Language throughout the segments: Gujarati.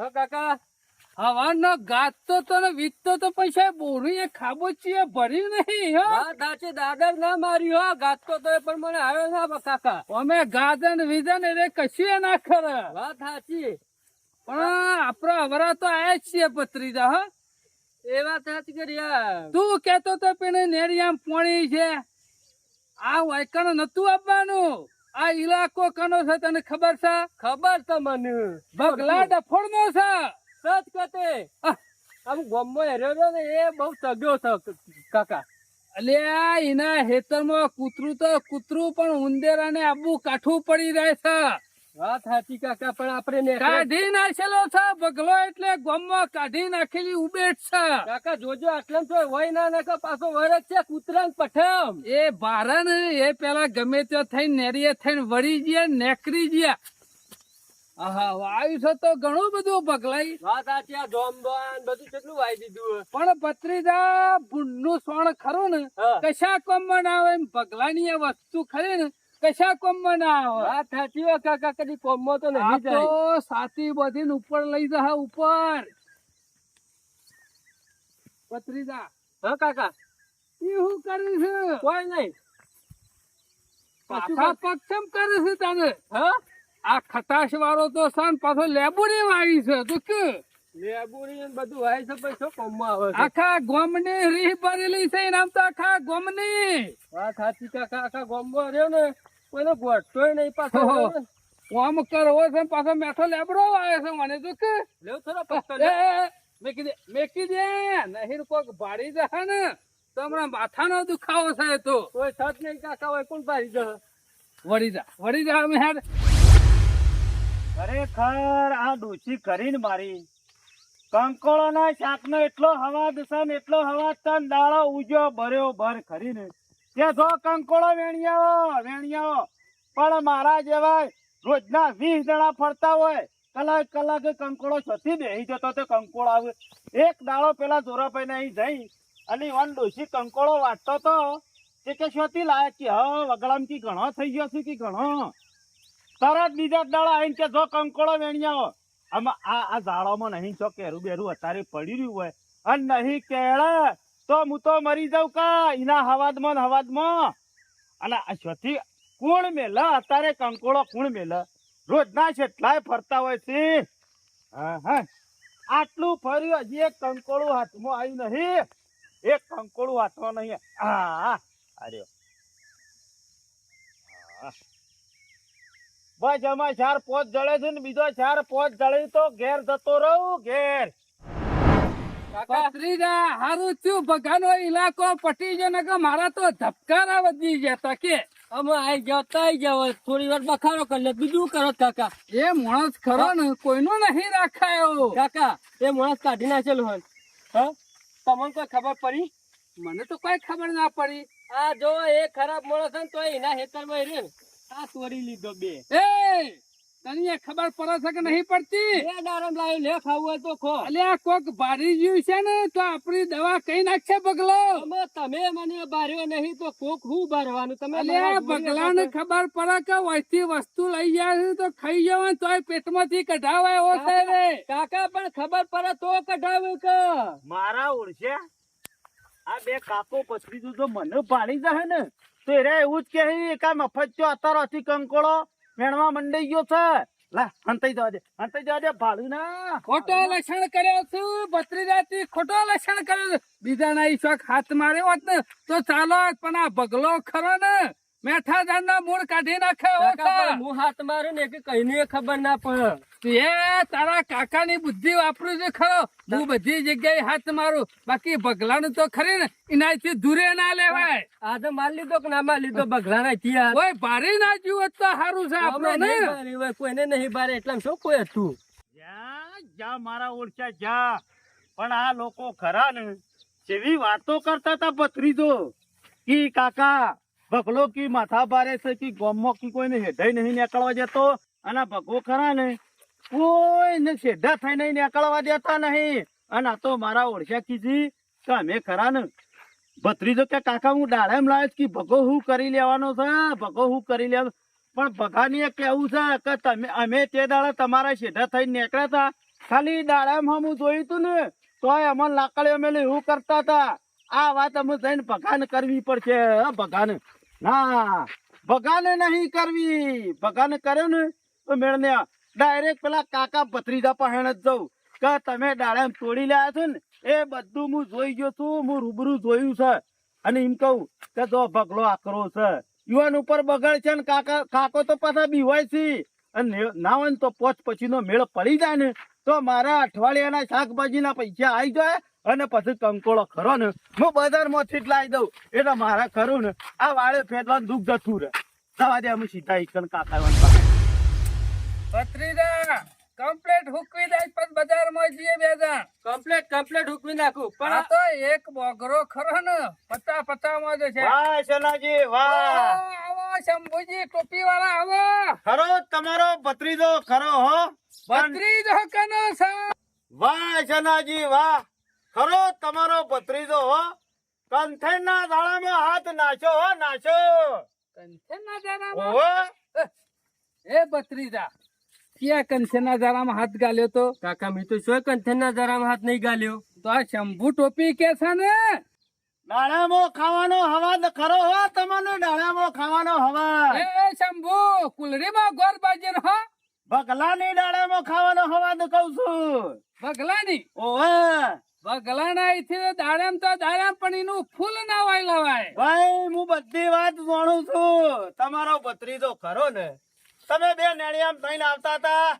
હા કાકા હવાનો ગાત તો તને વીતતો તો પૈસા બોરું એ ખાબોચીએ ભર્યું નહીં હો. સાચી દાદર ના માર્યું હો. ગાતો તો પણ મને આવ્યો ના કાકા. અમે ગાજન વિજન એટલે કશું ના ખરે. વાત સાચી. પણ આપડે હવરા તો આયા જ છીએ પત્રીજા હો. એ વાત સાચી કરી તું કેતો તો પેને નેરિયામ પોણી છે. આ વાયકણ નતું આપવાનું. આ ઇલાકો કનો છે તને ખબર છે? ખબર તો મને. બગલા ડફોડનો છે. સચ કતે. આમ ગોમમાં હેર્યો ને એ બહુ સગ્યો છે કાકા. અલ્યા એના હેતરમાં કૂતરું તો કૂતરું પણ ઉંદેરાને આબુ કાઠું પડી રહે છે. વાત સાચી કાકા પણ આપણે કાઢી નાખેલો છે બગલો એટલે ગોમમાં કાઢી નાખેલી ઉબેટ છે. કાકા જોજો આટલા તો હોય ના નાખો પાછો વરસ છે કૂતરાન પઠમ. એ બારણ એ પેલા ગમે ત્યાં થઈને નેરીએ થઈને વળી ગયા નેકરી ગયા. આહા વાયુ છે તો ઘણું બધું બગલાઈ. વાત સાચી આ જોમબન બધું કેટલું વાઈ દીધું પણ પત્રીજા ભૂંડનું સોણ ખરું ને કશા કોમમાં ના આવે એમ પગલાની આ વસ્તુ ખરી ને કશા કોમમાં ના આવે? વાત સાચી હો કાકા કદી કોમમાં તો આ નહીં જાય. સાતી બધીને ઉપર લઈ જા ઉપર. પત્રીજા. હા કાકા. એ હું કરું છું? કોઈ નહીં. પાછા પગ કેમ કરે છે તને? હા? આ ખટાશ વાળો તો સાન પાછો લેબુડી વાવી છે તો કે? ને બધું વાય છે પણ શું આવે આખા ગોમની રીહ ભરેલી છે એનામ તો આખા ગોમની. વાત સાચી કાકા આખા ગોમમાં રહ્યો ને કોઈને ગોઠતોય નહીં પાછો. કોમ કરવો છે પાછો મેઠો લેબડો આવે છે મને તો કે. લેવ થોડો પત્તો એ, એ, એ, મેકી દે મેકી દે નહીં કોક ભાડી જશે ને તો હમણાં માથાનો દુખાવો છે તો. કોઈ સત નહીં કાકા હોય કોણ ભાડી જશે? વળી જા વળી જા અમે હેડ. ખરેખર આ ડોશી કરીને મારી કંકોળો ના શાક નો એટલો હવાદ છે ને એટલો હવાદ છે દાળો ઉજો ભર્યો ભર ખરીને. કે જો કંકોળો વેણિયાઓ વેણિયાઓ પણ મારા જેવા રોજના વીસ જણા ફરતા હોય, કલાક કલાક કંકોળો છથી બેહી જતો તો કંકોળો આવે. એક દાળો પેલા જોરાભાઈ ને અહીં જઈ, અને વન ડોસી કંકોળો વાટતો તો, તે કે છતી લાયક કે હ, વગડામ કી ઘણો થઈ ગયો છે કે ઘણો? તરત બીજા દાળો આવીને કે જો કંકોળો વેણિયાઓ આમાં આ ઝાડોમાં નહીં જો કેરું બેરું અત્યારે પડી રહ્યું હોય. અને નહીં કેળે, તો હું તો મરી જાઉં કા? એના હવાદમાં ને હવાદમાં. અને છથી કોણ મેલ? અત્યારે કંકોળો કોણ મેલ? રોજના એટલાય ફરતા હોય છે. હા હા. આટલું ફર્યું, હજી એક કંકોળું હાથમાં આવ્યું નહીં. એક કંકોળું હાથમાં નહીં. હા. અરે. હા. બસ આમાં ચાર પોત જળે છે ને બીજો ચાર પોત જળે તો ઘેર જતો રહું ઘેર. પત્રીજા હારું થયું. બગાનો ઇલાકો પટી ગયો ને કે મારા તો ધબકારા વધી ગયા કે. અમે આઈ ગયા તો આઈ ગયા હોય થોડી વાર બખાડો કરી લે. બીજું કરો કાકા. એ માણસ ખરો ને કોઈનો નહીં રાખાયો. કાકા એ માણસ કાઢી નાખેલું હોય. હા? તમને કોઈ ખબર પડી? મને તો કોઈ ખબર ના પડી. આ જો એ ખરાબ માણસ ને તો એના હેતરમાં રહ્યો ને. આ તોડી લીધો બે. એ તને ખબર પડે છે કે નહીં પડતી? બે દારમ લાવી લે ખાવું તો ખો. અલ્યા કોક ભારી ગયું છે ને તો આપણી દવા કઈ નાખશે બગલો? તમે મને બાર્યો નહીં તો કોક હું બારવાનું? તમે અલ્યા મારા જોડે ખબર પડે કે વસ્તી વસ્તુ લઈ જાય તો ખાઈ જવાય તોય પેટમાંથી કઢાવે એવો છે રે. કાકા પણ ખબર પડે તો કઢાવ્યું કે મારા ઓળશે? આ બે કાકો પછડી તો મને પાણી જાય ને. તો એરા એવું જ કે કા મફત ચો અત્યારથી કંકોળો વેણવા મંડાઈ ગયો છે. લા હંતાઈ જવા દે હંતાઈ જવા દે ભાડું ના ખોટો લક્ષણ કર્યો છું ભત્રીજાથી ખોટો લક્ષણ કર્યો છે. બીજાના ઈશ્વક હાથ માર્યો હોત ને તો ચાલો પણ આ બગલો ખરો ને. મેઠા ઝાડના મૂળ કાઢી નાખે કાકા હું હાથ મારું ને કઈ કઈને ખબર ના પડે. એ તારા કાકાની બુદ્ધિ વાપરું છે ખરો. હું બધી જગ્યાએ હાથ મારું. બાકી ભગલાનું તો ખરી ને એનાથી દૂરે ના લેવાય. આ તો માલ લીધો કે ના માલ લીધો? બગલા ના થયા કોઈ ભારી ના જીવ તો સારું છે આપણે ને. કોઈને નહીં ભારે એટલે શું કોઈ હતું? જા જા મારા ઓળખ્યા જા. પણ આ લોકો ખરા ને. જેવી વાતો કરતા હતા ભત્રીજો. કી કાકા ભગલો કી માથા ભારે છે કે ગોમમાં કી કોઈને હેઢાઈ નહીં નીકળવા દેતો અને આ ભગવો ખરા ને? કોઈને શેઢા થઈ નહીં નીકળવા દેતા નહીં. અને આ તો મારા ઓળખ્યા કીધી કે અમે ખરા ને? ભત્રીજો કે કાકા હું ડાળેમ લાવ્યો છું કે ભગો હું કરી લેવાનો છે? ભગો હું કરી લેવાનો પણ ભગાની કેવું છે કે તમે અમે તે દાડા તમારા શેઢા થઈને નીકળ્યા હતા. ખાલી દાડામાં હું જોયું તું ને તોય અમને લાકડીઓ મેલે એવું કરતા હતા. આ વાત અમે જઈને ભગાન કરવી પડશે હો, ભગાન. ના ભગાને નહીં કરવી. ભગાને કર્યો ને, તો મેળને ડાયરેક્ટ પેલા કાકા ભત્રીજા પહેણ જ જઉં. કે તમે દાડામ તોડી લાયા છો ને, એ બધું હું જોઈ ગયો છું, હું રૂબરૂ જોયું છે. અને એમ કહું કે જો ભગલો આકરો છે. યુવાન ઉપર બગડ છે ને કાકા, કાકો તો પાછા બીવાય છે. અને ના હોય ને તો પોચ પછીનો મેળ પડી જાય ને, તો મારા અઠવાડિયાના શાકભાજીના પૈસા આવી જાય અને પછી કંકોળો ખરો ને હું બજારમાંથી જ લાવી દઉં. એટલે મારા ખરું ને આ વાળે ફેરવાનું દુઃખ જતું રહે. સવારે અમે સીધા ઈકન કાકા પાસે. કમ્પ્લેટ હુકવી દે પછી બજારમાં જઈએ બે જણ. કમ્પ્લેટ કમ્પ્લેટ હુકવી નાખું. પણ પણ આ તો એક બોગરો ખરો ને પચાસ પચાસમાં જ છે. વાહ શનાજી વાહ. આવો, આવો શંભુજી ટોપી વાળા આવો ખરો તમારો ભત્રીજો ખરો હો. પણ ભત્રીજો કનો છે વાહ શનાજી વાહ. ખરો તમારો ભત્રીજો હો કંથેરના દાડામાં હાથ નાચો હો નાચો કંથેન ના દાડામાં એ ભત્રીજા ક્યાં કંથેના જારામાં હાથ ગાલ્યો તો? કાકા મી તો શું કંથનના જરામાં હાથ નહીં ગાલ્યો? તો આ શંભુ ટોપી કે છે ને? દાડામાં ખાવાનો હવા ખરો હો તમને દાડામાં ખાવાનો હવા એ શંભુ કુલરીમાં ગોર બાજર હો. બગલાની દાડામાં ખાવાનો હવા કહું છું. બગલાની ઓહો. ભગલાના અહીંથી દાડમ તો દાડમ પણ એનું ફૂલ ના વાય લવાય. ભાઈ હું બધી વાત જાણું છું. તમારો ભત્રીજો ખરો ને. તમે બે નેણિયામ થઈને આવતા હતા.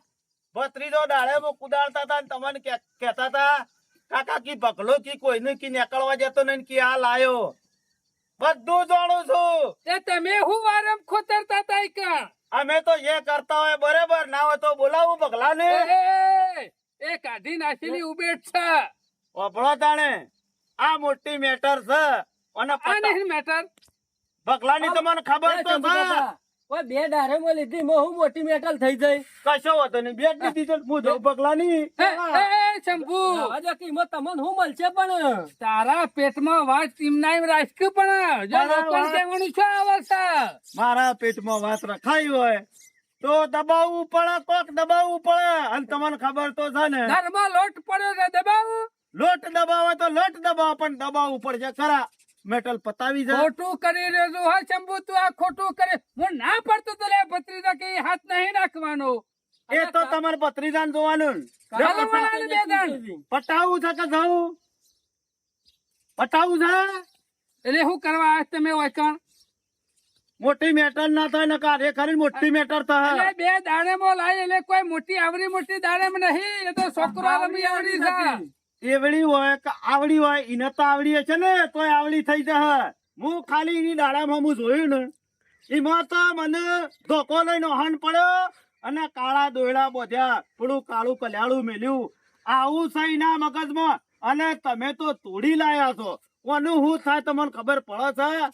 ભત્રીજો ડાળેમાં કુદાડતા હતા તમને કહેતા હતા કાકા કી પકલો કી કોઈને કી નીકળવા જતો નહીં કી આ લાયો? બધું જાણું છું. તે તમે હું વારમ ખોતરતા તા ઈકણ? અમે તો એ કરતા હોય બરાબર ના હોય તો બોલાવું પગલાને એ, એ કાઢી નાખેલી ઉબેટ છે. ઓભળો તાણે. આ મોટી મેટર છે. અને પાણી મેટર. પગલાની તમને ખબર તો છે ઓય બે લીધી માં હું મોટી મેટલ થઈ જઈ. કશો વાતો નહીં. બે દીધી છે. હું જઉં પગલાની એ, શંભુ આજે કિંમત તમને હું મળશે પણ? તારા પેટમાં વાત ટીમના એમ રાખ્યું પણ જો વાત- કહેવાનું શું આવે મારા પેટમાં વાત રખાઈ હોય તો દબાવવું પડે કોક દબાવવું પડે. અને તમને ખબર તો છે ને ઘરમાં લોટ પડ્યો છે દબાવું. લોટ દબાવે તો લોટ દબાવ પણ દબાવવું પડશે. ખરા. મેટલ પતાવી જાય ખોટું કરી રહ્યો હા શંભુ તું આ ખોટું કરે. હું ના પડતો તો ભત્રીજા કે હાથ નહીં નાખવાનો એ તો તમારે ભત્રીજા જોવાનું. પટાવવું છે કે જવું? પટાવું છે એટલે શું કરવા તમે વૈકણ મોટી મેટર ના થાય ને કાર્ય કરી મોટી મેટર થાય. બે બે દાડેમાં લાવી એટલે કોઈ મોટી આવડી મોટી દાડેમ નહીં એ તો છોકરો આવડી છે એવડી હોય કે આવડી હોય એને તો આવડી છે ને તોય આવડી થઈ જશે. હું ખાલી એની દાડામાં હું જોયું ને એમાં તો મને ધોકો લઈને હન પડ્યો અને કાળા દોયડા બોધ્યા. થોડું કાળું કલ્યાણું મેલ્યું. આવું છે એના મગજમાં. અને તમે તો તોડી લાયા છો. કોનું હું થાય તમને ખબર પડે છે?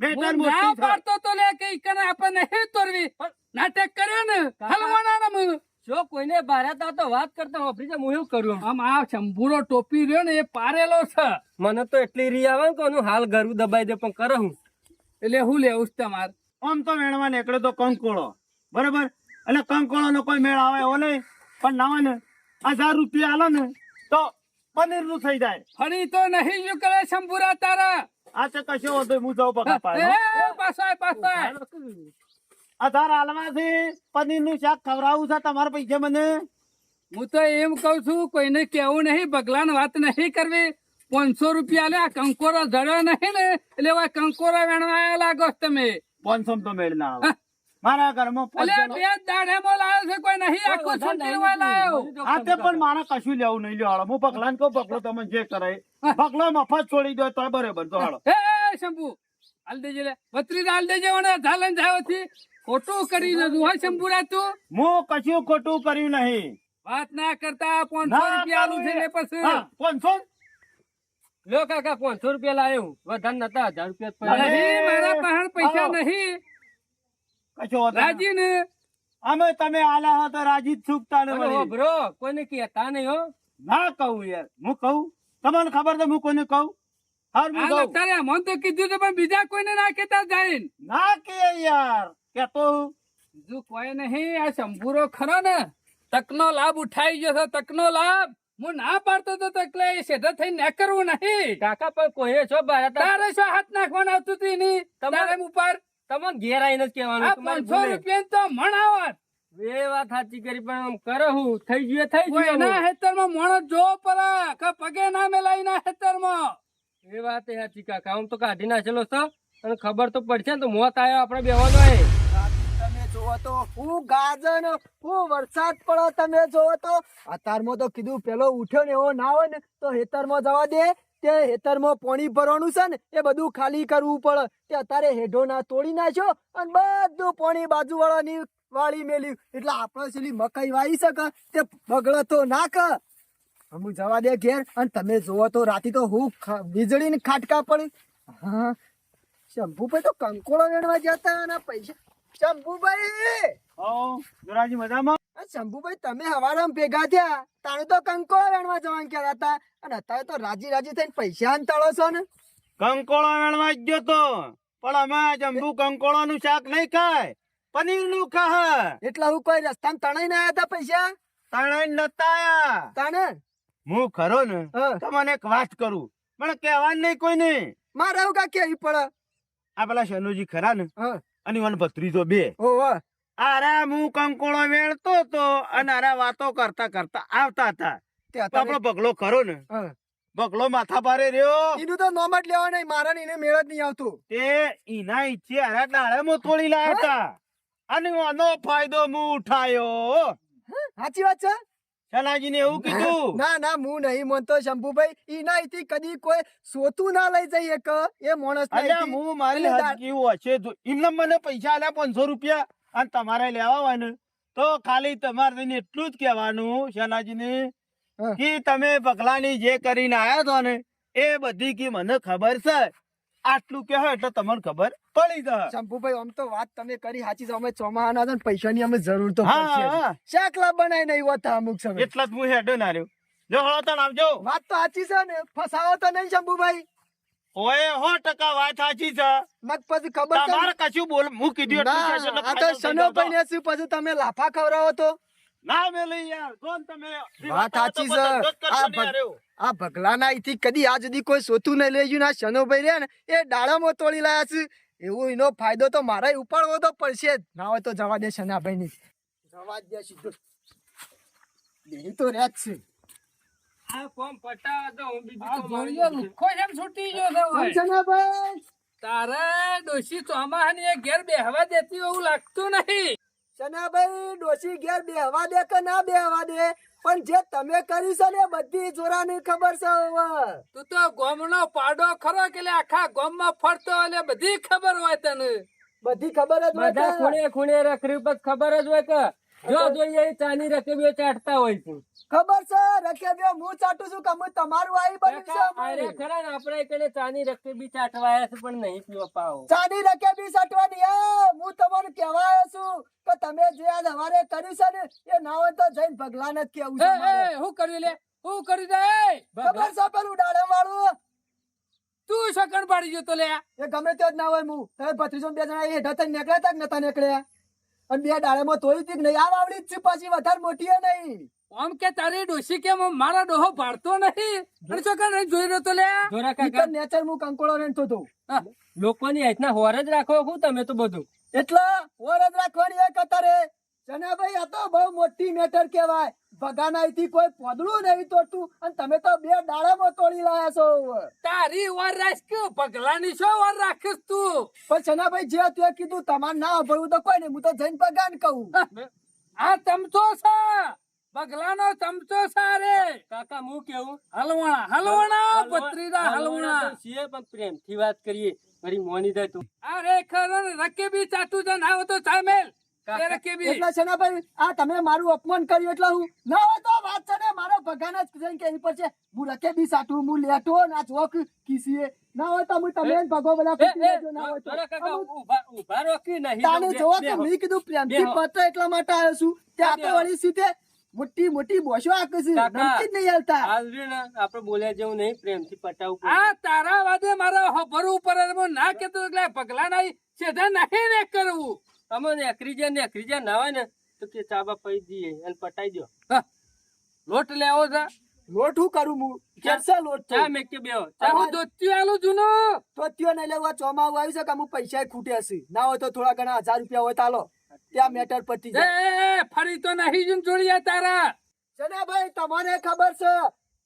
બેટર મોટી પાડતો તો લે કે ઈ કને આપણે તોરવી. નાટક કર્યો ને હલવાના ને. જો કોઈને બારે તો વાત કરતા વાપરી જાય હું એવું કરું આમ આ શંભુરો ટોપી રહ્યો ને એ પારેલો છે. મને તો એટલી રી આવે ને કોનું હાલ ગરું દબાઈ દે પણ કરે હું. એટલે હું લેવું છે તમારે? આમ તો મેળવા નીકળે તો કંકોળો. બરોબર? એટલે કંકોળો નો કોઈ મેળ આવે એવો નહીં. પણ નાવા ને હજાર રૂપિયા આલો ને તો પનીરનું થઈ જાય. ફરી તો નહીં જો કરે શંભુરા તારા. આ તો કશો વાંધો હું જાઉં પાછો. આય, પાછો આય. હાલમાં છે પનીરનું શાક ખવડાવું છે તમારા પૈસા મને? હું તો એમ કઉ છું કોઈને કેવું નહીં ભગલાન વાત નહીં કરવી. પાંચસો રૂપિયા લે આ કંકોરો જડ્યો નહીં ને એટલે હવે કંકોરો વેણવા લાગો તમે. પાંચસો તો મેળ ના મારા ઘરમાં બે દાઢેમાં લાવ્યો છે કોઈ નહીં આખું છૂટીમાં લાવ્યો હા તે પણ મારા કશું લેવું નહીં લ્યો હાલો. હું પગલાને કહું પગલો તમે જે કરે. પગલો મફત છોડી દો તો બરાબર તો હાલો. એ એ, શંભુ. હાલ દેજે લે. બત્રીસ હાલ દેજે ઓને ઝાલન જાવથી ખોટું કરી દીધું હોય શંભુરા તું? હું કશું ખોટું કર્યું નહીં. વાત ના કરતા પાંચસો રૂપિયા આલું છે ને પછી. પાંચસો? લો કાકા પાંચસો રૂપિયા લાવ્યો વધારે નતા હજાર રૂપિયા નહીં મારા પાસે પૈસા નહીં. કશો રાજી ને અમે તમે આલા હો તો રાજી છૂકતા ને બ્રો કોઈને કહેતા નહીં હો. ના કહું યાર. હું કહું? તમને ખબર તો હું કોઈને કહું? હાર હું હાલ કહું. અત્યારે મન તો કીધું તો પણ બીજા કોઈને ના કેતા જાય ના કે યાર. કેતો જો કોઈ નહીં આ શંભુરો ખરો ને તકનો લાભ ઉઠાઈ ગયો છે તકનો લાભ. હું ના પાડતો તો તકલે સેધા થઈને ના કરવું નહીં. કાકા પણ કોઈએ છો ભારત તારે શું હાથ નાખવાનું આવતું હતું ની તમારે- ઉપર? તમે ઘેર આવીને જ કહેવાનું પાંચસો રૂપિયા તો મણ આવત. એ વાત સાચી કરી પણ આમ કરે હું. થઈ ગયું થઈ ગયું એના હેતરમાં મોણસ જોવો પડે કે પગે ના મેલાઈ ના હેતરમાં એ વાત સાચી કાકા. આમ તો કાઢી નાખેલો છે. અને ખબર તો પડશે ને, તો મોત આવ્યો આપણે બેવાનો એ. તમે વરસાદ પડે, તમે જોવો તો. અત્યારમાં તો કીધું ઉઠ્યો ને એવો ના હોય તો હેતરમાં પાણી ભરવાનું છે ને, એ બધું ખાલી કરવું પડે. તે અત્યારે હેઢો ના તોડી નાખ્યો અને બધું પાણી બાજુ વાળાની વાળી મેલ્યું એટલે આપણે છેલ્લી મકાઈ વાવી શકે તે બગડે તો ના કર જવા દે ઘેર, અને તમે જોવો તો રાતે તો હું વીજળી ને ખાટકા પડી. હા શંભુભાઈ તો કંકોળો વેણવા જતા અને પૈસા શંભુભાઈ! જોરાજી મજામાં? શંભુભાઈ તમે હવારમાં ભેગા થયા. તાણે તો કંકોળો વેણવા જવાનું કહેતા હતા. અને અત્યારે તો રાજી રાજી થઈને પૈસા અંતાળો છો ને? કંકોળો વેણવા જ ગયો તો. પણ અમે જંબુ કંકોળો નું શાક નહીં ખાય. પનીરનું ખાય. એટલે હું કોઈ રસ્તામાં તણાઈ ના હતા પૈસા? તણાઈ નતા આયા. તાણે? હું ખરો ને તમને એક વાત કરું. પણ કહેવાનું નહીં કોઈને. મારે એવું કા કેવી પડે. આ પેલા શનુજી ખરા ને? અને મને ભત્રીજો બે. આરા હું કંકોળો વેણતો તો અને આરા વાતો કરતા કરતા આવતા હતા. અત્યારે બગલો ખરો ને? બગલો માથા ભારે રહ્યો. એનું તો નોમ જ લેવા નહીં મારા એને મેળ જ નહીં આવતું. તે એના ઈચ્છે આરા ડાળે તોડી લાયા હતા. અને આનો ફાયદો હું ઉઠાયો. સાચી વાત છે? શનાજી ને એવું કીધું? ના ના હું નહીં માનતો શંભુભાઈ. અહીંથી કદી કોઈ સોતું ના લઈ જઈએ કે એ માણસ અલ્યા હું મારી હદ કેવું હશે એમને મને પૈસા આલ્યા પાંચસો રૂપિયા અને તમારે લેવા હોય ને તો ખાલી તમારે એટલું જ કહેવાનું શનાજી ને કે તમે પગલાની જે કરીને આયા છો ને એ બધી કે મને ખબર છે. આટલું કહેવાય એટલે તમને ખબર પડી જાય શંભુભાઈ આમ તો વાત તમે કરી સાચી અમે ચોમાહાના હતા ને પૈસાની અમે જરૂર તો. શાકલા બનાવી નહીં હોતા અમુક સમય. એટલા જ હું હેડો ના રહ્યો જો હળો તણ આવજો. વાત તો સાચી છે ને. ફસાવો તો નહીં શંભુભાઈ. ઓએ હો ટકા વાત સાચી છે. મત પછી ખબર તમારે કશું બોલ હું કીધું એટલું આ તો final થઈ શનો જાવ તો. ભાઈ ને શું પછી તમે લાફા ખવડાવો તો? ના મેલે યાર. કોણ તમે? વાત સાચી છે. આ ભગલા ના યાર ભગલાના અહીંથી કદી આ સુધી કોઈ સોતું નહીં લઈ ગયું ને શનોભાઈ રે ને એ ડાળામાં તોડી લાયા છે. એવો એનો ફાયદો તો મારે ઉપાડવો તો પડશે જ. ના હોય તો જવા દે શનાભાઈ ની જવા દે સીધો. દેહી તો રહ્યા જ છે. આ કોમ પટાવા દો હું બીજું તો લુખ્ખો જેમ છૂટી ગયો છે. શનાભાઈ? તારે ડોશી ચોમાહાની ઘેર બેહવા દેતી એવું લાગતું નહીં. શનાભાઈ ડોશી ઘેર બેહવા દે કે ના બેહવા દે? પણ જે તમે કરી છે ને બધી જોરાની ખબર છે હવે. તું તો ગોમનો પાડો ખરો કે આખા આખા ગોમમાં ફરતો એટલે બધી ખબર હોય તને? બધી ખબર જ હોય બધા ખૂણે ખૂણે રખરી પર ખબર જ હોય કે જો જોઈએ ચાની રકેબીઓ ચાટતા હોય છે. ખબર છે રકેબીઓ હું ચાટું છું કે હું તમારું આઈ બન્યું છે અરે ખરા ને આપણે કને ચાની રકેબી ચાટવાયા છે પણ નહીં પીવા પાવો. ચાની રકેબી ચાટવાની એ હું તમને કહેવાયો છું કે તમે જે આ સવારે કર્યું છે ને એ ના હોય તો જઈને ભગવાન જ કેવું છે એ હું કર્યું લે? હું કર્યું દે ખબર છે પેલું ડાળમ વાળું તું શકણ પાડી ગયો તો લે. એ ગમે તે જ ના હોય હું. તમે ભત્રીજો બે જણા હેઠા થઈને નીકળ્યા તા કે નતા નીકળ્યા? અને બે ડાળેમાં તોય તીક નહીં. આ વાવડી જ છે પાછી વધારે મોટી નહીં. આમ કે તારી ડોશી કે મારા ડોહો ભાડતો નહીં? અને શકણ જોઈ રહ્યો તો લે. જોરા કાકા નેચર હું કંકોળો રેણતો તો. લોકોની હાથના હોર જ રાખો હું તમે તો બધું? એટલે હોર જ રાખવાની એક કતારે જનાભાઈ આ તો બહુ મોટી મેટર કહેવાય. ભગાના અહીંથી કોઈ પોદડું નહીં તોડતું અને તમે તો બે ડાળામાં તોડી લાયા છો. તારી વાર રાખ્યું પગલાની શું વાર રાખીશ તું? પણ જનાભાઈ જે તે કીધું તમારે ના ભરવું તો કોઈ નહીં હું તો જઈને ભગાન કહું. આ ચમચો છે. પગલાનો ચમચો સારે રે. કાકા હું કેવું? હલવણા હલવણા પત્રીના હલવણા છીએ પણ પ્રેમથી વાત કરીએ. મારી મોની દે તું. આ રે ખરો રકે રકેબી ચાટુ છે આવો તો સામેલ. એટલે જનાભાઈ આ તમે મારું અપમાન કર્યું એટલે હું ના હોય તો વાત છે ને મારો ભગાન જ જઈને કહેવી પડશે હું રકે બી સાટું હું લેટો ના ચોક કીસીએ. ના હોય તો હું તમે ભગો બધા એ, પીટી એ, લેજો, ના હોય તો. જોરા કાકા, અમુક ઊભા ઊભા રહો કે નહીં? તાને જોવો કે મેં કીધું પ્રેમથી બે એટલા માટે આવ્યો છું. ત્યાં તો વળી સીધે મોટી મોટી બોસો આકે છે. કાકા. નહીં હાલતા. હાલ રહ્યું આપણે બોલ્યા જેવું નહીં પ્રેમથી પટાવું આ તારા વાદે મારા હભરું ઉપર ના કેતો એટલે પગલા નહીં સીધા નહીં ને કરવું. તમે જાય નેકરી જાય ના હોય ને તો કે ચાબા પી દઈએ અને પટાઈ દો લોટ લેવો છે લોટ હું કરું હું કેસે લોટ છે? મેં કે બેહો. ચા હું દોત્યું આલું જૂનું તો ત્યો નહીં લેવા ચોમા આવ્યું છે કે અમુક પૈસા ખૂટે છે ના હોય તો થોડા ઘણા હજાર રૂપિયા હોય તાલો ત્યાં મેટર પતી જાય. એ, ફરી તો નહીં જૂન જોડિયા તારા. ભાઈ તમને ખબર છે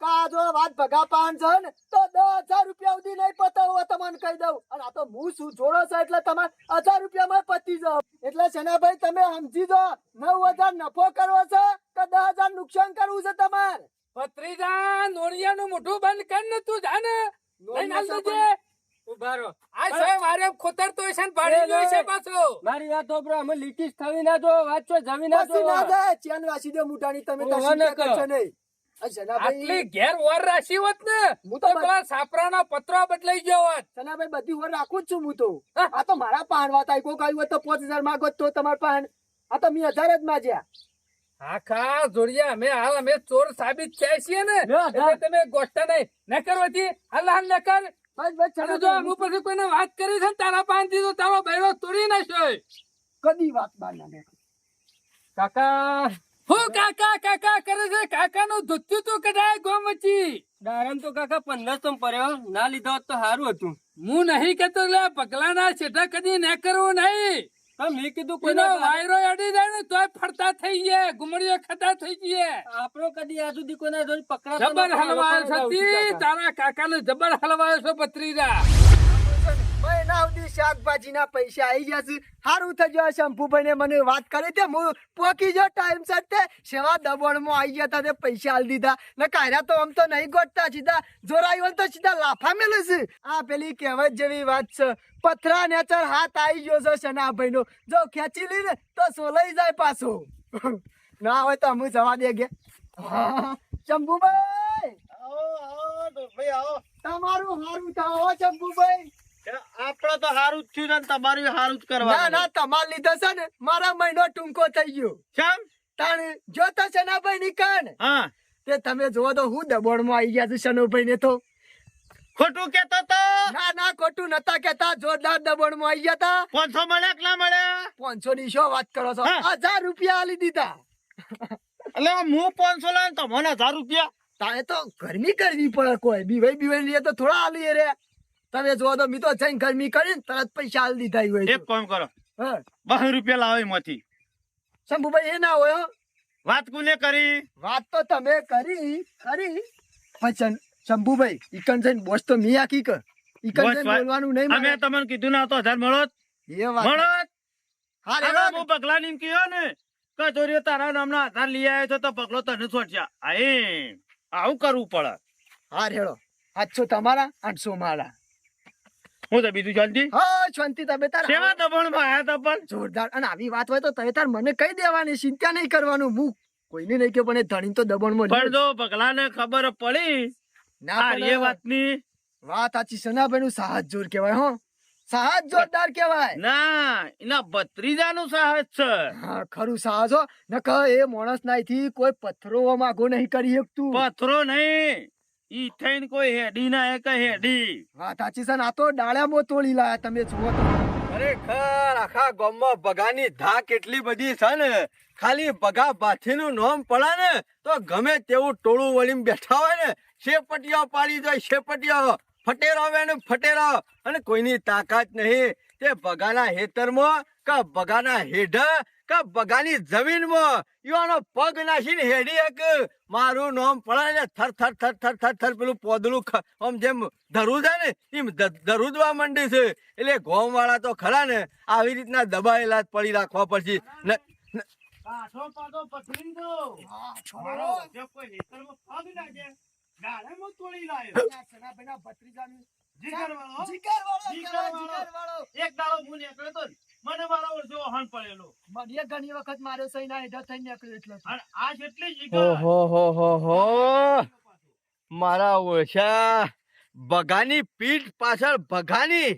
કે આ જો વાત ભગા પાંચ છે તો દસ હજાર રૂપિયા સુધી નહીં પતાવો તમને કહી દઉં. અને આ તો હું શું જોડો છે એટલે તમારે હજાર રૂપિયામાં પતી જાવ એટલે શનાભાઈ તમે સમજી જો નવ હજાર નફો કરવો છે કે દસ હજાર નુકસાન કરવું છે તમારે? ભત્રીજા નોળિયાનું મોઢું બંધ કર ને તું જા ને લઈને હાલ દેજે. ઊભા રહો. આ છે મારે ખોતર તો છે ને પાડી ગયો છે પાછો. મારી વાત હોભળો અમે લીટીસ થવી ના જો વાત છો જવી ના પછી ના જો જાય. ચેન વાસી દે મુટાની તમે તો કરશો નહીં? આટલી ઘેર વર રાશિ હોત ને હું તો પેલા સાપરાના પત્રો બદલાઈ ગયો હોત. શનાભાઈ બધી વર રાખું જ છું હું તો. આ તો મારા પાન વાત આવી કોઈ આવ્યું તો પાંચ હજાર માગો તો તમારા પાન. આ તો મેં હજાર જ માજ્યા આખા જોડિયા અમે હાલ અમે ચોર સાબિત થયા છીએ ને. એટલે તમે ગોઠતા નહીં. ન કરવાથી હાલ હાલ ન કર બસ બસ ચાલો જો હું પછી કોઈને વાત કરી છે તારા પાનથી તો તારો બૈરો તોડી નાખ્યો કદી વાત બાર ના કાકા હું કાકા કાકા કરે છે? કાકા નું ધોત્યું તું કઢાય ગોમ વચ્ચી. દારમ તો કાકા પંદરસો પડ્યો. ના લીધો તો સારું હતું. હું નહીં કેતો લે પગલાના છેટા કદી ન કરવું નહીં. મેં કીધું કોઈનો વાયરો અડી જાય ને તોય ફરતા થઈ ગયા ગુમડીઓ ખતા થઈ ગયા. આપણો કદી આ સુધી કોઈના જોડે પકડાતો જબર હલવાયો કાકા. તારા કાકાને જબર હલવાયો છો પત્રીરા મહિના સુધી શાકભાજીના પૈસા આવી જશે સારું થઈ ગયો શંભુભાઈ ને મને વાત કરી તે હું પોકી જો ટાઈમ સર તે. સેવા દબણમાં આવી ગયા તા તે પૈસા આલી દીધા. ને કાયરા તો આમ તો નહીં ગોઠતા સીધા. જોરાયું હોય તો સીધા લાફા મેલે છે. આ પેલી કહેવત જેવી વાત છે. પથરા નેચર હાથ આવી ગયો છે શનાભાઈ નો જો ખેંચી લી ને તો સોલાઈ જાય પાછો. ના હોય તો હું જવા દે ગયા શંભુભાઈ! આવો આવો દોસ્તભાઈ આવો. તમારું સારું થાવ શંભુભાઈ. આપણે તો સારું જ થયું ને તમારું સારું જ ના ના તમાર લીધો છે ને મારા મહિનો ટૂંકો થઈ ગયો. કેમ? તાણે જોતા શનાભાઈ ભાઈ કાન? હા. તે તમે જોવો તો હું દબોણમાં આવી ગયા છું શનુભાઈ ને તો. ખોટું કેતો તો? ના ના ખોટું નતા કેતા જોરદાર દબોણમાં આવી ગયા તા. પાંચસો મળ્યા કે ના મળ્યા પાંચસો ની શું વાત કરો છો. હજાર રૂપિયા આલી દીધા. એટલે હું પાંચસો લાવે તો મને હજાર રૂપિયા. તારે તો ગરમી કરવી પડે કોઈ. બીવાઈ બીવાઈ લઈએ તો થોડા આલી રે તમે જો તો મી તો જઈને ગરમી કરીને તરત પૈસા આલી દીધા હોય એક કામ કરો. બસો રૂપિયા લાવો એમાંથી. શંભુભાઈ એ ના હોય વાત કોને કરી? વાત તો તમે કરી કરી. પણ શંભુભાઈ ઈકન જઈને બોસ તો મી આખી કર. ઈકન જઈને બોલવાનું નહીં અમે તમને કીધું ના તો હજાર મળો એ વાત મળો હા હું પગલા નીમ કયો ને. કે ચોરીઓ તારા નામના આધાર લઈ આવ્યો છો તો પગલો તને છોડશે આ એમ. આવું કરવું પડે. હા રેડો આઠસો તમારા આઠસો મારા. હું તો બીજું શાંતિ. હા શાંતિ તમે તાર સેવા દબણમાં આયા તા પણ? જોરદાર. અને આવી વાત હોય તો તમે તાર મને કહી દેવાની ચિંતા નહીં કરવાનું. હું કોઈને નહીં કે પણ ધણી તો દબણમાં પણ જો પગલા ને ખબર પડી ના એ વાતની. વાત સાચી સનાભાઈ નું સાહસ જોર કહેવાય હો. સાહસ જોરદાર કહેવાય. ના એના બત્રીજા નું સાહસ છે. હા ખરું સાહસ હો. નકર એ માણસ નાઈથી કોઈ પથ્થરો માગો નહીં કરી શકતું. પથરો નહીં. ઈ થઈને કોઈ હેડી ના એક હેડી. વાત સાચી છે ને આ તો ડાળ્યામાં તોડી લાયા તમે જુઓ તો. ખરેખર આખા ગામમાં બગાની ધા કેટલી બધી છે ને ખાલી બગા બાથીનું નામ પડે ને તો ગમે તેવું ટોળું વળીને બેઠા હોય ને શેપટિયો પાડી જાય શેપટિયો ફટેરો આવે ને ફટેરો અને કોઈની તાકાત નહીં. તે બગાના હેતરમાં કે બગાના હેઢ કે બગાની જમીનમાં? યુવાનો પગ નાખીને હેડી એક. મારું નામ પડે ને થર થર થર થર થર થર પેલું પોદળું આમ જેમ ધરું છે ને એમ ધ- ધરુદવા માંડે છે. એટલે ગોમ વાળા તો ખરા ને આવી રીતના દબાયેલા જ પડી રાખવા પડશે. પાછો પાછો પથરી દો જો કોઈ હેતરમાં પગ નાખે. ગાળામાં તોડી લાયો. ભત્રીજાનું જીગર વાળો જીગર વાળો જીગર વાળો. એક દાડો હું નીકળ્યો તો મને મારો ઓળજો હણ પડેલો. મને ઘણી વખત માર્યો છે એના હેઠળ થઈને નીકળ્યો એટલે અને આ જેટલી જીગર ઓહો હો હો હો. મારા ઓછા બગાની પીઠ પાછળ બગાની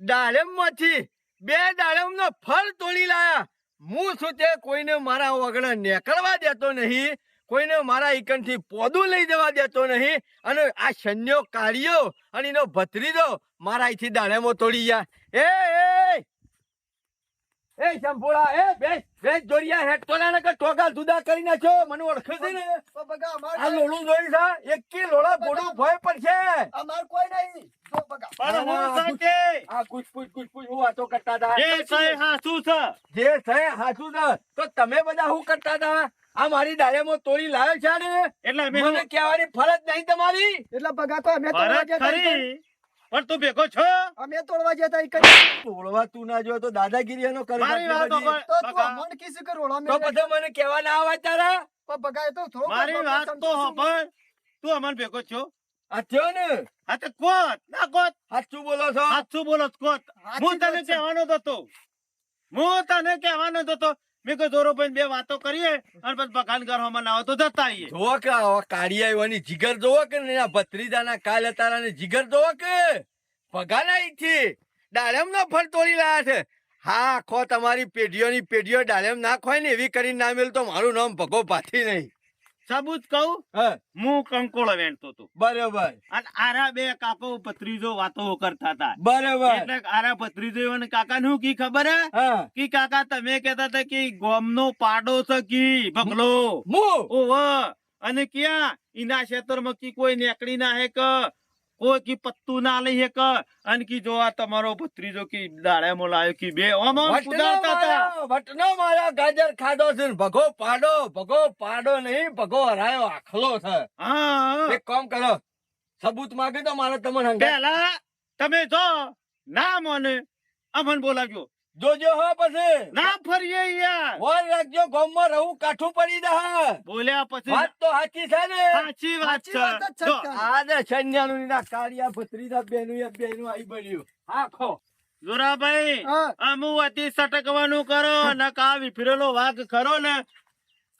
ડાળમમાંથી બે ડાળમનો ફળ તોડી લાયા. હું શું તે કોઈને મારા વગર નીકળવા દેતો નહીં? કોઈને મારા એકનથી પોદું લઈ જવા દેતો નહીં અને આ શન્યો કાઢ્યો અને એનો ભત્રીજો મારા અહીંથી ડાળેમાં તોડી ગયા. એ એ એ શંભુડા એ બેસ બેસ જોરિયા હેડ તોલા ને ટોગા જુદા કરી નાખ્યો. મને ઓળખે છે ને? તો બગા અમાર આ લોડું જોઈ છે? એક કે લોડા બોડું ભય પડશે. અમાર કોઈ નહીં. જો બગા. પણ હું સાચે આ કુછ કુછ કુછ કુછ હું વાતો કરતા હતા. જે સહી હાસુ છે. જે છે હાસુ છે. તો તમે બધા હું કરતા હતા? આ મારી ડાયમો તોડી લાવ્યો છે ને? એટલે અમે મને કહેવાની ફરજ નહીં તમારી. એટલે બગા કોઈ અમે તોડવા તા ખરી. પણ તું ભેગો છો? અમે તોડવા જતા તા ઈ. તોડવા તું ના જો તો દાદાગીરી એનો કરી મારી વાત તો તું મન અમને કીધું કે રોડો તો મેં મને કહેવા ના આવે તારા? પણ બગા તો થોડો મારી વાત તો પણ તું અમન ભેગો છો? આ થયો ને? હા તો કોત? ના કોત? સાચું બોલો છો? સાચું બોલો કોત? હું તને. કહેવાનો હતો. હું તને કહેવાનો હતો. મેં કહ્યું ધોરો ભાઈ બે વાતો કરીએ અને પછી બગાન કરવામાં ના તો જતા આવીએ. જોવો કે કાઢી આવ્યો જીગર જોવો કે એના ભત્રીજાના કાલ હતા જીગર જોવો કે? ભગાન આવી છે ડાળમ નો ફળ તોડી રહ્યા છે. હા, આખો તમારી પેઢીઓની પેઢીઓ ડાળમ ના ખોય ને, એવી કરીને ના મેલ તો મારું નામ ભગો પાથી નહીં. સબૂત કહું? હું. કંકોળો વેણતો હતો. બરોબર. અને આરા બે કાકો પત્રીજો વાતો કરતા હતા. બરોબર. એટલે આરા પત્રીજો અને કાકા નું કી ખબર હે? હા. કાકા તમે કેતા હતા કે ગોમ નો પાડો છે કી? બગલો ઓહ. અને ક્યાં? એના ખેતરમાં કી કોઈ નેકડી ના હે કે કોઈ કી પત્તું ના લઈ હે કે અને કી જો આ તમારો ભત્રીજો કી દાડેમાં લાયો કી બે ઓમ ઓમ હતા. વટનો માર્યો, ગાજર ખાધો છે ભગો પાડો ભગો પાડો નહીં ભગો હરાયો આખલો છે. હા. એક કામ કરો સબૂત માંગે તો મારે તમને પહેલા તમે જો ના મને અમન બોલાવજો જોજો હો પછી. ના ફરીએ યાર. વોર રાખજો ગામમાં રહું કાઠું પડી દે બોલ્યા પછી વાત તો સાચી છે ને? સાચી વાત છે. આ ને સૈન્યનું ના કાળિયા ભત્રીજા બેનું એ બેનું આઈ બન્યું આખો જોરાભાઈ. અમુ અતિ સટકવાનું કરો ને કા વિફરેલો વાઘ ખરો ને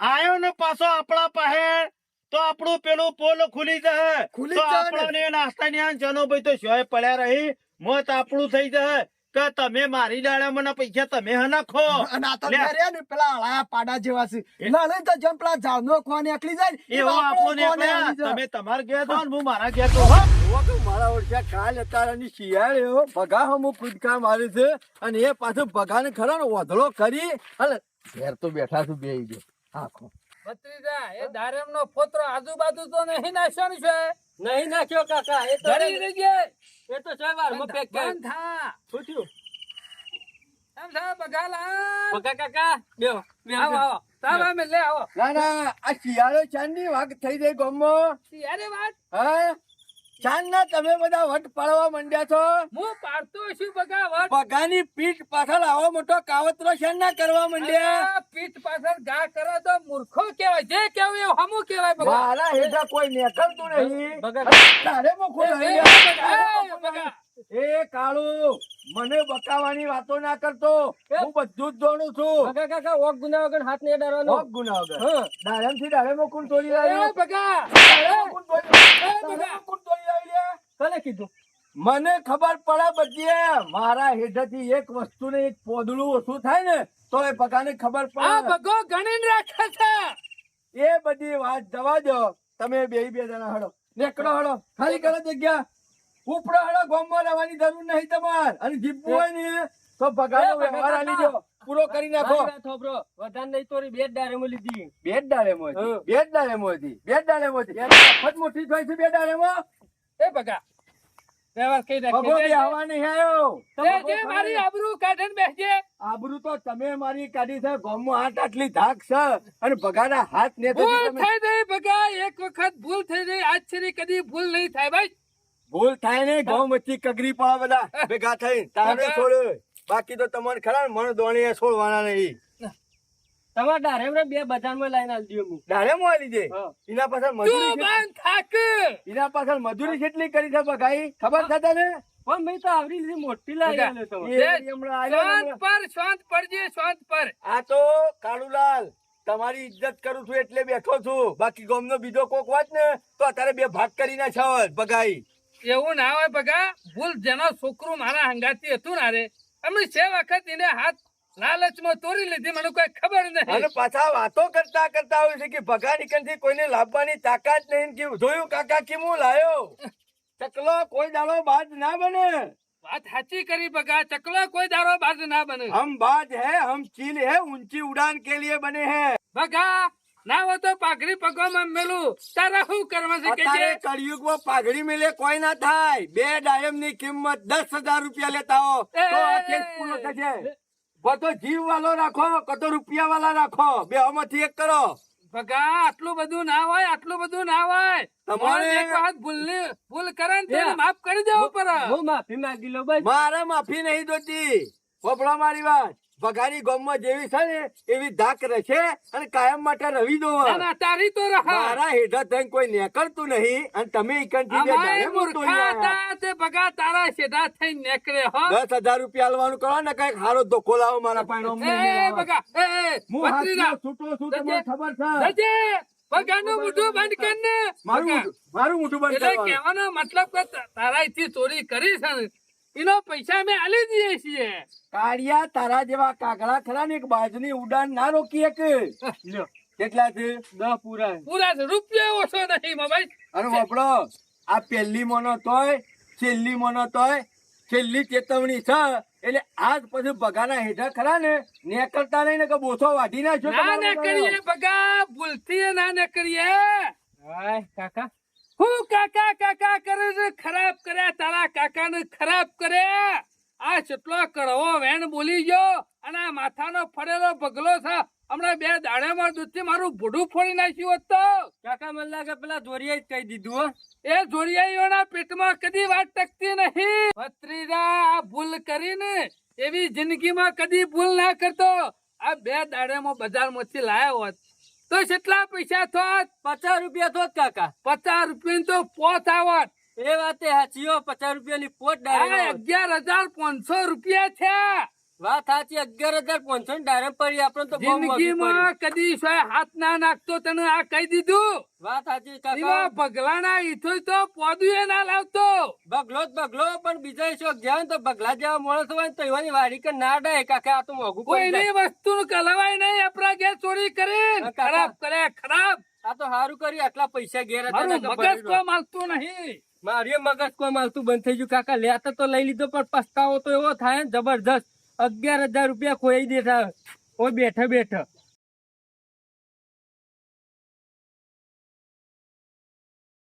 આયો ને પાછો આપણા પાસે તો આપણું પેલું પોલ ખુલી જશે. ખુલી તો જ જાય ને. આપણો ને નાસ્તા ની આન ચલો ભાઈ તો શોય પડ્યા રહી મોત આપણું થઈ જશે. કે તમે મારી ડાળે મને પૈસા તમે નાખો. અને આ તો લે. ને પેલા હળાયા પાડા જેવા છે. તો જેમ પેલા ઝાડનો ખોવા એકલી જાય એવો જાય. તમે તમાર ગયા તો હું મારા ગયા તો હો. જોવો મારા ઓળખ્યા કાલ અતારાની શિયાળ એવો ભગા હમું કૂદકા મારે છે. અને એ પાછું ભગાને ખરો ને ઓધળો કરી અને ઘેર તો બેઠા છું બે ગયો. આખો. ભત્રીજા એ પોતરો આજુબાજુ તો નહીં નાશવાનું છે? નહીં નાખ્યો કાકા એ તો ઘડી રહી ગઈ. એ તો ચાર વારમાં પેક કરી બંધ થા. થયું એમ થા બગાલા. બગા કાકા બેહો આવો. આવો. ચાલો મે લે આવો. ના ના આ શિયાળો ચાંદી વાગ થઈ જાય ગોમો શિયાળે વાત હા ચાંદ તમે બધા વટ પાડવા માંડ્યા છો? હું પાડતો છું બગા વટ. બગાની પીઠ પાછળ આવો મોટો કાવતરો શાન ના કરવા માંડ્યા? પીઠ પાછળ ગા કરે તો મૂર્ખો કેવાય જે કેવું એવું હમું કેવાય બગા. મારા હેઠા કોઈ નીકળતું નહીં. બગા. તારે મોખું એ, બગા, એ, કાળુ મને બકાવાની વાતો ના કરતો. હું. બધું જ જાણું છું. બગા કાકા ઓક ગુના વગર હાથ નહીં ડરવાનો ઓક ગુના વગર. હા. થી દાડમમાં કોણ તોડી લાવ્યો. બગા. દાડમમાં કોણ તોડી? બગા. દાડમમાં કોણ તોડી લાવ્યું લ્યા? કોને કીધું? મને ખબર પડે બધી મારા હેઠેથી એક વસ્તુ ને એક પોદળું ઓછું થાય ને તો એ પગાને ખબર પડે. ગણીને રાખે છે. એ બધી વાત જવા દો. તમે બે બે જણા હળો નેકડો હળો ખાલી કરો જગ્યા. ઉપડો હળો ગામમાં રહેવાની જરૂર નહીં તમાર. અને જીપવું હોય ને તો પગાર વ્યવહાર આની જો પૂરો કરી નાખો. મારી વધારે નહીં તોરી બે ડાળે મો લીધી. બે ડાળે મો. બે ડાળે ડાળેમાં હતી. બે ડાળે મો હતી. મોટી થાય છે બે ડાળેમાં. એ બગા. વ્યવહાર કઈ ભગો રાખે બેહવા નહીં આયો. જે જે મારી આબરૂ કાઢીને બેસજે. આબરૂ તો તમે મારી કાઢી છે. ગામમાં હાથ આટલી ધાક છે. અને બગાડા હાથ ને ભૂલ થઈ ગઈ બગા. એક વખત ભૂલ થઈ ગઈ. આજ સુધી કદી ભૂલ નહીં થાય ભાઈ. ભૂલ થાય ને ગામ મચ્છી કગરી પાવા બધા ભેગા થઈ તારે ભગા. બાકી તો તમારે ખરા મણ દોણીએ છોડવાના નહીં. તમારા ડારેમાં બે બજારમાં લાઈન આલી દઉં હું માં લીધે હા. એના પાછળ મજૂરી બંધ થાક. એના પાછળ મજૂરી કેટલી કરી છે ભગાઈ ખબર છે તને? પણ મેં તો આવરી લીધી મોટી ને શાંત પર શાંત પડજે શાંત પર. આ તો કાળુલાલ તમારી ઇજ્જત કરું છું એટલે બેઠો છું. બાકી ગામનો બીજો કોક વાત ને તો અત્યારે બે ભાગ કરી નાખ્યા ભગાઈ એવું ના હોય બગા ભૂલ જેનો છોકરું મારા હંગાતી હતું ના રે અમે છે વખત એને હાથ લાલચમાં તોરી લીધી મને કોઈ ખબર નહીં. અને પાછા વાતો કરતા કરતા હોય છે કે ભગા નીકળથી કોઈને લાભવાની તાકાત નહીં કે જોયું કાકા કે હું લાયો? ચકલો કોઈ દાડો બાદ ના બને. વાત સાચી કરી બગા ચકલો કોઈ દાડો બાદ ના બને. હમ બાજ હે હમ ચીલ હે ઊંચી ઉડાન કે લીએ બને હે. બગા ના હો તો પાઘડી પગવામાં મેલું. તારા શું કરવા છે કે કળિયુગમાં પાઘડી મેલે કોઈ ના થાય. બે ડાયમની કિંમત દસ હજાર રૂપિયા લેતા હો તો આ કેસ પૂરો થશે. તો જીવ વાળો રાખો કતો રૂપિયા વાળા રાખો. બે માંથી એક કરો. બગા આટલું બધું ના હોય આટલું બધું ના હોય. તમારે- એક વખત ભૂલ ભૂલ કરે ને તેને માફ કરી દેવું પડે હું માફી માંગી લો બસ. મારે માફી નહીં જોતી. વપડા મારી વાત. ભગારી ગામમાં જેવી છે ને એવી ધાક રહેશે અને કાયમ માટે રવી દો. ના, ના, તારી તો રહા. મારા હેઠળ થઈને કોઈ નીકળતું નહીં અને તમે તે બગા તારા સીધા થઈને નીકળે હો. દસ હજાર રૂપિયા આલવાનું કરો ને કંઈક હારો ધોકો લાવો મારા પાસે એ બગા એ એ, હું ભત્રીજા, છૂટો મને ખબર છે. જજે બગાનું મોઢું બંધ કર ને. મારું. મારું મોઢું બંધ એટલે કહેવાનો મતલબ કે ત- તારાથી ચોરી કરી છે ને એનો પૈસા અમે આલી દઈએ છીએ. કાળિયા તારા જેવા કાગડા ખરા ને એક બાજની ઉડાન ના રોકી એક. કેટલા છે દસ પૂરા પૂરા છે. રૂપિયા ઓછો નહીં મભાઈ અરે વપડો આ પહેલી મોનો તોય છેલ્લી મોનો તોય છેલ્લી ચેતવણી છે. એટલે આજ પછી બગાના હેઠળ ખરા ને નેકળતા નહીં ને કે બોથો વાઢી નાખ્યો ના ને કરીએ બગા ભૂલથી ના ને કરીએ હાય કાકા. હું કાકા કાકા કરે ખરાબ કર્યા તારા કાકા ને ખરાબ કર્યા. આ ચટલો કરવો વેણ બોલી ગયો અને આ માથાનો ફરેલો પગલો છે. હમણાં બે દાડામાં દૂધથી મારું ભૂડું ફોડી નાખ્યું હોત તો. કાકા મને લાગે પેલા જોરિયા જ કહી દીધું એ જોડિયાઈઓના પેટમાં કદી વાત ટકતી નહીં. ભત્રીજા આ ભૂલ કરીને એવી જિંદગીમાં કદી ભૂલ ના કરતો. આ બે દાડામાં બજારમાંથી લાયા હોત. તો કેટલા પૈસા થોત પચાસ રૂપિયા થોત કાકા. પચાસ રૂપિયા તો પોત આવત. એ વાતે હાચીઓ પચાસ રૂપિયાની ની આ ડાયરેક્ટ અગિયાર હજાર પાંચસો રૂપિયા થયા વાત સાચી અગિયાર હજાર પાંચસો ડાયરેક્ટ પડી આપણે તો બહુ મોંઘી પડી. જિંદગીમાં કદી સોય હાથ ના નાખતો તને આ કહી દીધું? વાત સાચી કાકા. ભગલાના ઈથોય તો પોદું ના લાવતો. બગલો બગલો પણ બીજા શોખ જાય તો બગલા જેવા માણસ હોય તો એવાની વાડી કે ના ડાય કાકા આ તો મોઘું પડી કોઈની જાય. વસ્તુ કલવાય નહીં આપણા ઘેર ચોરી કરી ખરાબ કરે ખરાબ. આ તો સારું કર્યું આટલા પૈસા ઘેર ને મગજ ભરી માલતું નહીં. મારી મગજ કોઈ માલતું બંધ થઈ ગયું કાકા. લેતા તો લઈ લીધો પણ પસ્તાવો તો એવો થાય ને જબરજસ્ત. અગિયાર હજાર રૂપિયા ખોઈ દેતા ઓય બેઠા બેઠા.